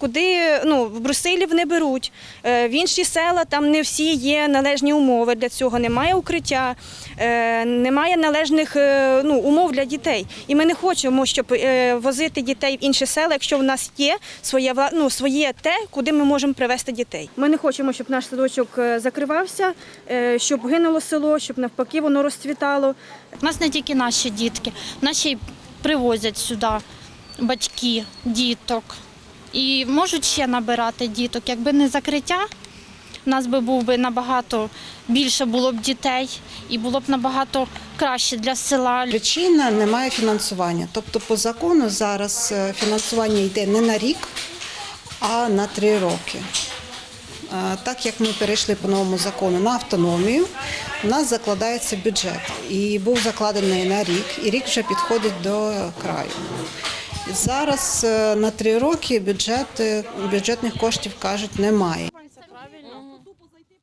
куди ну, в Брусилів не беруть. Е, В інші села там не всі є належні умови для цього. Немає укриття, е, немає належних е, ну, умов для дітей. І ми не хочемо, щоб возити дітей в інші села, якщо в нас є своє, ну, своє те, куди ми можемо привезти дітей. Ми не хочемо, щоб наш садочок закривався, щоб гинуло село, щоб навпаки воно розцвітало. У нас не тільки наші дітки, наші привозять сюди батьки, діток. І можуть ще набирати діток. Якби не закриття, у нас би був би набагато більше було б дітей і було б набагато краще для села. Причина немає фінансування. Тобто, по закону зараз е, фінансування йде не на рік, а на три роки. Е, Так як ми перейшли по новому закону на автономію, у нас закладається бюджет. І був закладений на рік, і рік вже підходить до краю. Зараз е, на три роки бюджет бюджетних коштів кажуть немає. Це правильно.